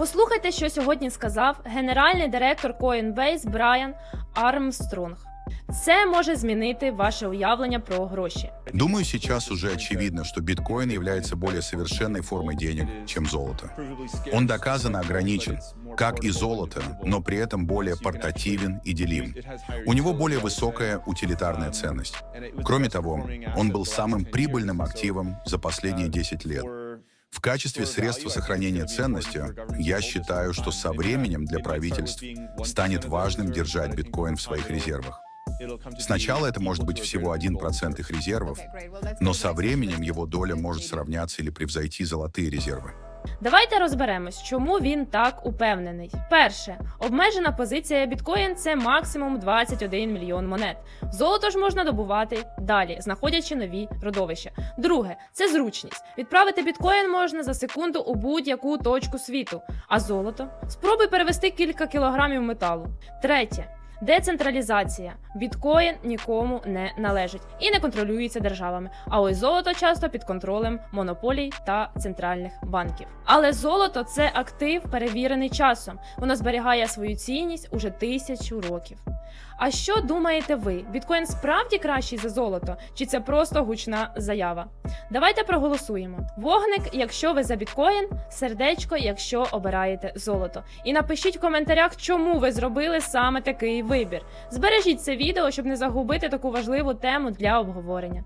Послухайте, що сьогодні сказав генеральний директор Coinbase Брайан Армстронг. Це може змінити ваше уявлення про гроші. Думаю, сейчас уже очевидно, что биткоин является более совершенной формой денег, чем золото. Он доказанно ограничен, как и золото, но при этом более портативен и делим. У него более высокая утилитарная ценность. Кроме того, он был самым прибыльным активом за последние 10 лет. В качестве средства сохранения ценности я считаю, что со временем для правительств станет важным держать биткоин в своих резервах. Сначала это может быть всего 1% их резервов, но со временем его доля может сравняться или превзойти золотые резервы. Давайте розберемось, чому він так упевнений. Перше, обмежена позиція біткоін це максимум 21 мільйон монет. Золото ж можна добувати далі, знаходячи нові родовища. Друге, це зручність. Відправити біткоін можна за секунду у будь-яку точку світу. А золото? Спробуй перевести кілька кілограмів металу. Третє. Децентралізація. Біткоін нікому не належить і не контролюється державами. А ось золото часто під контролем монополій та центральних банків. Але золото це актив, перевірений часом. Воно зберігає свою цінність уже тисячу років. А що думаєте ви? Біткоін справді кращий за золото? Чи це просто гучна заява? Давайте проголосуємо. Вогник, якщо ви за біткоін, сердечко, якщо обираєте золото. І напишіть в коментарях, чому ви зробили саме такий вибір. Збережіть це відео, щоб не загубити таку важливу тему для обговорення.